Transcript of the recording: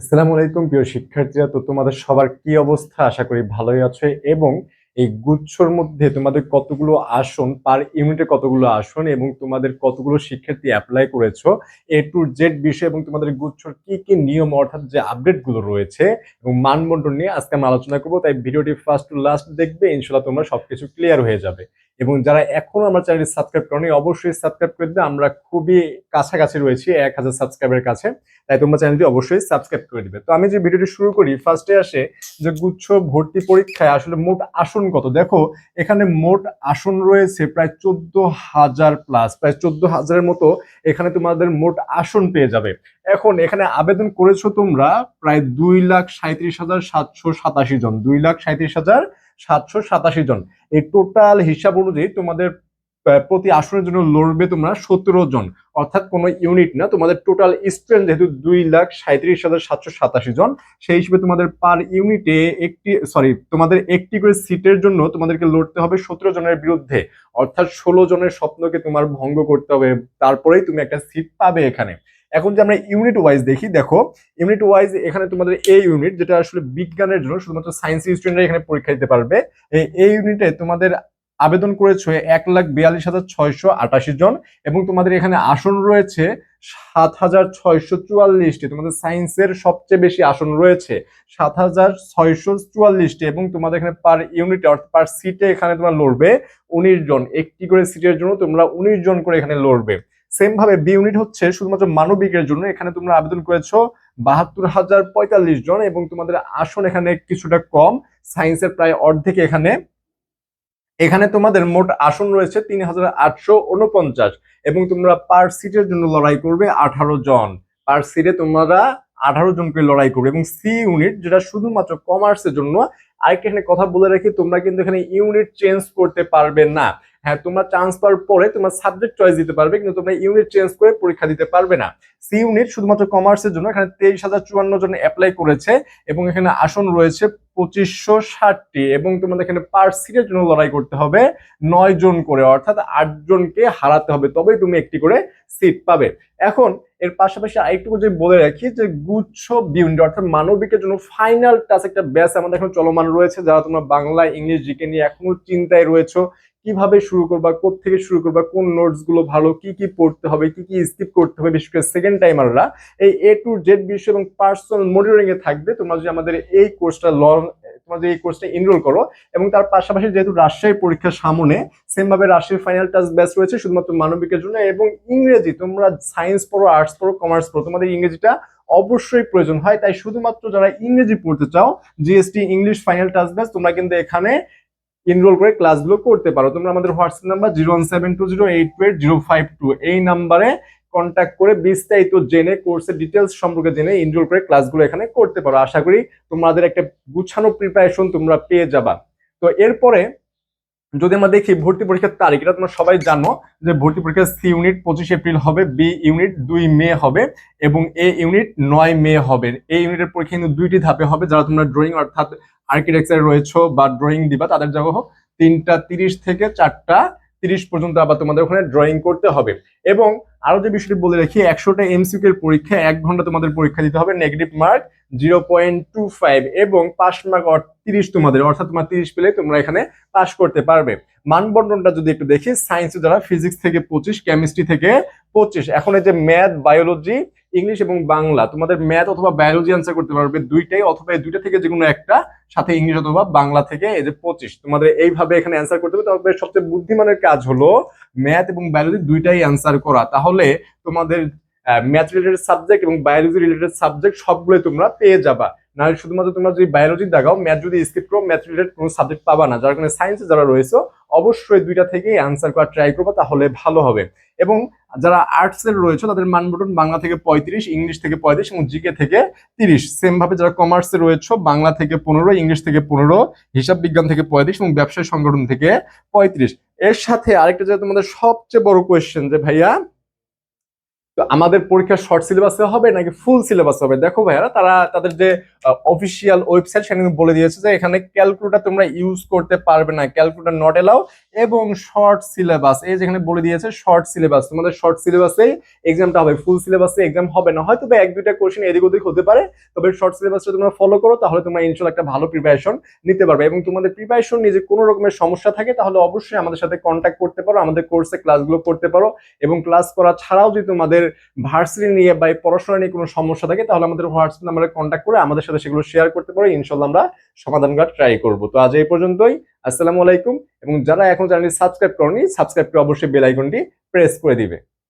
আসসালামু আলাইকুম, প্রিয় শিক্ষার্থীরা। তো তোমাদের সবার কি অবস্থা? আশা করি ভালোই আছে। এবং এই গুচ্ছর মধ্যে তোমাদের কতগুলো আসন পার ইউনিটে কতগুলো আসন এবং তোমাদের কতগুলো শিক্ষার্থী অ্যাপ্লাই করেছ এ টু জেড বিষয় এবং তোমাদের গুচ্ছর কি কি নিয়ম অর্থাৎ যে আপডেটগুলো রয়েছে এবং মানবন্টন নিয়ে আজকে আমরা আলোচনা করব। তাই ভিডিওটি ফার্স্ট টু লাস্ট দেখবে ইনশাল্লাহ তোমরা সবকিছু ক্লিয়ার হয়ে যাবে। এবং যারা এখনও আমার চ্যানেলটি সাবস্ক্রাইব করনি, অবশ্যই সাবস্ক্রাইব করে দেবে। আমরা খুবই কাছাকাছি রয়েছি এক হাজার সাবস্ক্রাইবের কাছে, তাই তোমরা চ্যানেলটি অবশ্যই সাবস্ক্রাইব করে দিবে। তো আমি যে ভিডিওটি শুরু করি ফার্স্টে আসে যে গুচ্ছ ভর্তি পরীক্ষায় আসলে মোট আসন কত? দেখো, এখানে মোট আসন রয়েছে প্রায় চোদ্দ হাজার প্লাস প্রায় চোদ্দ হাজারের মতো এখানে তোমাদের মোট আসন পেয়ে যাবে। এখন এখানে আবেদন করেছ তোমরা প্রায় দুই লাখ সাঁত্রিশ হাজার সাতশো সাতাশি জন, দুই লাখ সাঁত্রিশ হাজার সাতশো সাতাশি জন। এই টোটাল হিসাব অনুযায়ী তোমাদের প্রতি আসনের জন্য লড়বে তোমরা সতেরো জন। অর্থাৎ কোনো ইউনিট না, তোমাদের টোটাল স্টুডেন্ট যেহেতু দুই লাখ সাঁত্রিশ হাজার সাতশো সাতাশি জন, সেই হিসেবে তোমাদের পার ইউনিটে একটি সরি তোমাদের একটি করে সিটের জন্য তোমাদেরকে লড়তে হবে সতেরো জনের বিরুদ্ধে। অর্থাৎ ষোলো জনের স্বপ্নকে তোমার ভঙ্গ করতে হবে, তারপরেই তুমি একটা সিট পাবে এখানে। এখন যে আমরা ইউনিট ওয়াইজ দেখি, দেখো ইউনিট ওয়াইজ এখানে তোমাদের এই ইউনিট যেটা আসলে বিজ্ঞানের জন্য শুধুমাত্র সায়েন্স স্টুডেন্টরা এখানে পরীক্ষা দিতে পারবে। এই এই ইউনিটে তোমাদের আবেদন করেছ এক লাখ বিয়াল্লিশ হাজার ছয়শো আটাশি জন এবং তোমাদের এখানে আসন রয়েছে সাত হাজার ছয়শো চুয়াল্লিশটি। তোমাদের সায়েন্সের সবচেয়ে বেশি আসন রয়েছে সাত হাজার ছয়শো চুয়াল্লিশটি এবং তোমাদের এখানে পার ইউনিটে অর্থাৎ পার সিটে এখানে তোমার লড়বে উনিশ জন। একটি করে সিটের জন্য তোমরা উনিশ জন করে এখানে লড়বে। সেম ভাবে বি ইউনিট হচ্ছে শুধুমাত্র মানবিকের জন্য। এখানে তোমরা আবেদন করেছ বাহাত্তর হাজার পঁয়তাল্লিশ জন এবং তোমাদের আসন এখানে কিছুটা কম। সায়েন্সের প্রায় অর্ধেক এখানে এখানে তোমাদের মোট আসন রয়েছে তিন হাজার আটশো উনপঞ্চাশ এবং তোমরা পার সিটের জন্য লড়াই করবে আঠারো জন। পার সিটে তোমরা আঠারো জনকে লড়াই করবে এবং সি ইউনিট যেটা শুধুমাত্র কমার্সের জন্য, আরেকটা এখানে কথা বলে রাখি, তোমরা কিন্তু এখানে ইউনিট চেঞ্জ করতে পারবে না। হ্যাঁ তোমরা পাওয়ার পরে তোমরা সাবজেক্ট চয়েস দিতে পারবে, কিন্তু তোমরা ইউনিট চেঞ্জ করে পরীক্ষা দিতে পারবে না। সি ইউনিট শুধুমাত্র কমার্সের জন্য এখানে তেইশ হাজার চুয়ান্ন জন অ্যাপ্লাই করেছে এবং এখানে আসন রয়েছে পঁচিশশো ষাটটি এবং তোমাদের এখানে পার সিটের জন্য লড়াই করতে হবে নয় জন করে, অর্থাৎ আটজনকে হারাতে হবে, তবেই তুমি একটি করে সিট পাবে। এখন এর পাশাপাশি আরেকটু যে বলে রাখি যে গুচ্ছ বিউন্ড অর্থাৎ মানবিকের জন্য ফাইনাল টাচ একটা ব্যাচ আমাদের এখন চলমান রয়েছে, যারা তোমরা বাংলা, ইংলিশ জিকে নিয়ে এখনও চিন্তায় রয়েছো কীভাবে শুরু করবা থেকে শুরু করবা, কোন নোটসগুলো ভালো, কি কি পড়তে হবে, কি কি স্কিপ করতে হবে, বিশেষ করে সেকেন্ড টাইমাররা এই এ টু জেড বিষয় এবং পার্সোনাল মনিটরিং এ থাকবে। তোমরা যদি আমাদের এই কোর্সটা লং তোমরা যদি এই কোর্সটা এনরোল করো এবং তার পাশাপাশি যেহেতু রাজশাহী পরীক্ষার সামনে সেম ভাবে রাজশাহীর ফাইনাল টাচ ব্যাচ রয়েছে, শুধুমাত্র মানবিকের জন্য এবং ইংরেজি, তোমরা সায়েন্স পড়ো আর্টস পড়ো কমার্স পড়ো, তোমাদের ইংরেজিটা অবশ্যই প্রয়োজন হয়। তাই শুধুমাত্র যারা ইংরেজি পড়তে চাও GST English final touch batch তোমরা কিন্তু এখানে এনরোল করে ক্লাসগুলো করতে পারো। তোমরা আমাদের WhatsApp number zero one seven two zero eight two eight zero five two এই নাম্বারে কন্ট্যাক্ট করে বিস্তারিত জেনে কোর্সের ডিটেলস সম্পর্কে জেনে এনরোল করে ক্লাসগুলো এখানে করতে পারো। আশা করি তোমাদের একটা গুছানো প্রিপারেশন তোমরা পেয়ে যাবা। তো এরপরে যদি আমরা দেখি ভর্তি পরীক্ষার তারিখ, এটা তোমরা সবাই জানো যে ভর্তি পরীক্ষা সি ইউনিট পঁচিশ এপ্রিল হবে, বি ইউনিট দুই মে হবে এবং এ ইউনিট নয় মে হবে। এই ইউনিটের পরীক্ষা কিন্তু দুইটি ধাপে হবে, যারা তোমরা ড্রয়িং অর্থাৎ আর্কিটেকচার রয়েছো বা ড্রয়িং দিবা, তাদের জন্য হোক, তিনটা তিরিশ থেকে চারটা তিরিশ পর্যন্ত আবার তোমাদের ওখানে ড্রয়িং করতে হবে। এবং আরও যে বিষয়টি বলে রাখি, একশোটা এমসিকিউ এর পরীক্ষা এক ঘণ্টা তোমাদের পরীক্ষা দিতে হবে negative mark zero point two five এবং পাস মার্ক তিরিশ তোমাদের, অর্থাৎ তোমার তিরিশ পেলে তোমরা এখানে পাস করতে পারবে। মানবন্টনটা যদি একটু দেখি সায়েন্সে যারা ফিজিক্স থেকে পঁচিশ কেমিস্ট্রি থেকে পঁচিশ। এখন এই যে ম্যাথ বায়োলজি ইংলিশ এবং বাংলা, তোমাদের ম্যাথ অথবা বায়োলজি অ্যান্সার করতে পারবে দুইটাই অথবা দুইটা থেকে যে কোনো একটা, সাথে ইংলিশ অথবা বাংলা থেকে এই যে পঁচিশ। তোমাদের এইভাবে এখানে অ্যান্সার করতে হবে। তবে সবচেয়ে বুদ্ধিমানের কাজ হলো ম্যাথ এবং বায়োলজি দুইটাই অ্যান্সার করা। তাহলে তোমাদের ম্যাথ রিলেটেড সাবজেক্ট এবং বায়োলজি রিলেটেড সাবজেক্ট সবগুলোই তোমরা পেয়ে যাবা। না শুধুমাত্র তোমরা যদি বায়োলজি দেখাও ম্যাথ যদি স্কিপ করো ম্যাথ রিলেটেড কোনো সাবজেক্ট পাবা না। যার কারণে সায়েন্সে যারা রয়েছে, অবশ্যই দুইটা থেকেই অ্যান্সার করা ট্রাই করব, তাহলে ভালো হবে। এবং যারা আর্টস এর রয়েছে, তাদের মান মানবটন বাংলা থেকে পঁয়ত্রিশ, ইংলিশ থেকে পঁয়ত্রিশ এবং জিকে থেকে তিরিশ। সেম ভাবে যারা কমার্সে রয়েছে, বাংলা থেকে পনেরো, ইংলিশ থেকে পনেরো, হিসাব বিজ্ঞান থেকে পঁয়ত্রিশ এবং ব্যবসায় সংগঠন থেকে পঁয়ত্রিশ। এর সাথে আরেকটা যেটা তোমাদের সবচেয়ে বড় কোয়েশ্চেন যে ভাইয়া তো আমাদের পরীক্ষা শর্ট সিলেবাসে হবে নাকি ফুল সিলেবাসে হবে? দেখো ভাইয়ারা, তারা তাদের যে অফিসিয়াল ওয়েবসাইট সেখানে বলে দিয়েছে যে এখানে ক্যালকুলেটার তোমরা ইউজ করতে পারবে না। ক্যালকুলেটার নট এলাও এবং শর্ট সিলেবাস এই যেখানে বলে দিয়েছে শর্ট সিলেবাস তোমাদের শর্ট সিলেবাসেই এক্সামটা হবে। ফুল সিলেবাসে এক্সাম হবে না, হয়তো এক, দুইটা কোশ্চেন এদিক ওদিক হতে পারে, তবে শর্ট সিলেবাসটা তোমরা ফলো করো, তাহলে তোমরা ইনশাল্লাহ একটা ভালো প্রিপারেশন নিতে পারবে। এবং তোমাদের প্রিপারেশন নিয়ে যে কোনো রকমের সমস্যা থাকে, তাহলে অবশ্যই আমাদের সাথে কন্ট্যাক্ট করতে পারো, আমাদের কোর্সে ক্লাসগুলো করতে পারো। এবং ক্লাস করা ছাড়াও যদি তোমাদের ভার্সিটি নিয়ে বা পড়াশোনা নিয়ে কোনো সমস্যা থাকে, তাহলে আমাদের হোয়াটসঅ্যাপ নাম্বারে কন্ট্যাক্ট করে আমাদের সাথে সেগুলো শেয়ার করতে পারো। ইনশাল্লাহ আমরা সমাধান করার ট্রাই করব। তো আজ এই পর্যন্তই। আসসালামু আলাইকুম। এবং যারা এখন চ্যানেলটি সাবস্ক্রাইব করনি সাবস্ক্রাইব করে অবশ্যই বেল আইকনটি প্রেস করে দিবে।